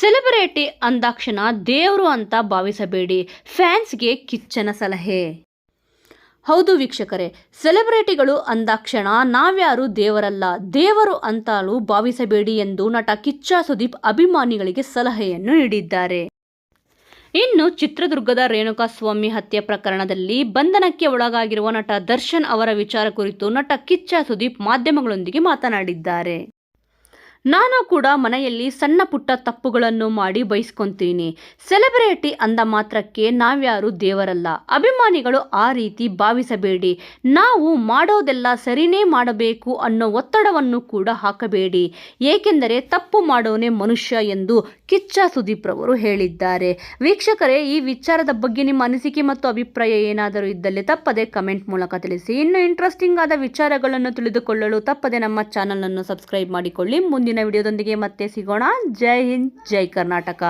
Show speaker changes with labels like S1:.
S1: Celebrity ಅಂದಾಕ್ಷಣ ದೇವರು ಅಂತ ಭಾವಿಸಬೇಡಿ. ಫ್ಯಾನ್ಸ್ಗೆ ಕಿಚ್ಚನ ಸಲಹೆ. ಹೌದು ವೀಕ್ಷಕರೇ ಸೆಲೆಬ್ರಿಟಿಗಳು ಅಂದಾಕ್ಷಣ ನಾವ್ಯಾರು ದೇವರಲ್ಲ, ದೇವರು ಅಂತಲೂ ಭಾವಿಸಬೇಡಿ ಎಂದು ನಟ ಕಿಚ್ಚ ಸುದೀಪ್ ಅಭಿಮಾನಿಗಳಿಗೆ ಸಲಹೆಯನ್ನು ನೀಡಿದ್ದಾರೆ. ಇನ್ನು ಚಿತ್ರದುರ್ಗದ ರೇಣುಕಾಸ್ವಾಮಿ ಹತ್ಯೆ ಪ್ರಕರಣದಲ್ಲಿ ಬಂಧನಕ್ಕೆ ಒಳಗಾಗಿರುವ ನಟ ದರ್ಶನ್ ಅವರ ವಿಚಾರ ಕುರಿತು ನಟ ಕಿಚ್ಚ ಸುದೀಪ್ ಮಾಧ್ಯಮಗಳೊಂದಿಗೆ ಮಾತನಾಡಿದ್ದಾರೆ. ನಾನು ಕೂಡ ಮನೆಯಲ್ಲಿ ಸಣ್ಣ ಪುಟ್ಟ ತಪ್ಪುಗಳನ್ನು ಮಾಡಿ ಬಯಸ್ಕೊಂತೀನಿ. ಸೆಲೆಬ್ರಿಟಿ ಅಂದ ಮಾತ್ರಕ್ಕೆ ನಾವ್ಯಾರು ದೇವರಲ್ಲ. ಅಭಿಮಾನಿಗಳು ಆ ರೀತಿ ಭಾವಿಸಬೇಡಿ. ನಾವು ಮಾಡೋದೆಲ್ಲ ಸರಿನೇ ಮಾಡಬೇಕು ಅನ್ನೋ ಒತ್ತಡವನ್ನು ಕೂಡ ಹಾಕಬೇಡಿ. ಏಕೆಂದರೆ ತಪ್ಪು ಮಾಡೋನೇ ಮನುಷ್ಯ ಎಂದು ಕಿಚ್ಚ ಸುದೀಪ್ ರವರು ಹೇಳಿದ್ದಾರೆ. ವೀಕ್ಷಕರೇ, ಈ ವಿಚಾರದ ಬಗ್ಗೆ ನಿಮ್ಮ ಅನಿಸಿಕೆ ಮತ್ತು ಅಭಿಪ್ರಾಯ ಏನಾದರೂ ಇದ್ದಲ್ಲಿ ತಪ್ಪದೆ ಕಮೆಂಟ್ ಮೂಲಕ ತಿಳಿಸಿ. ಇನ್ನು ಇಂಟ್ರೆಸ್ಟಿಂಗ್ ಆದ ವಿಚಾರಗಳನ್ನು ತಿಳಿದುಕೊಳ್ಳಲು ತಪ್ಪದೆ ನಮ್ಮ ಚಾನಲನ್ನು ಸಬ್ಸ್ಕ್ರೈಬ್ ಮಾಡಿಕೊಳ್ಳಿ. ಮುಂದಿನ ವಿಡಿಯೋದೊಂದಿಗೆ ಮತ್ತೆ ಸಿಗೋಣ. ಜೈ ಹಿಂದ್ ಜೈ ಕರ್ನಾಟಕ.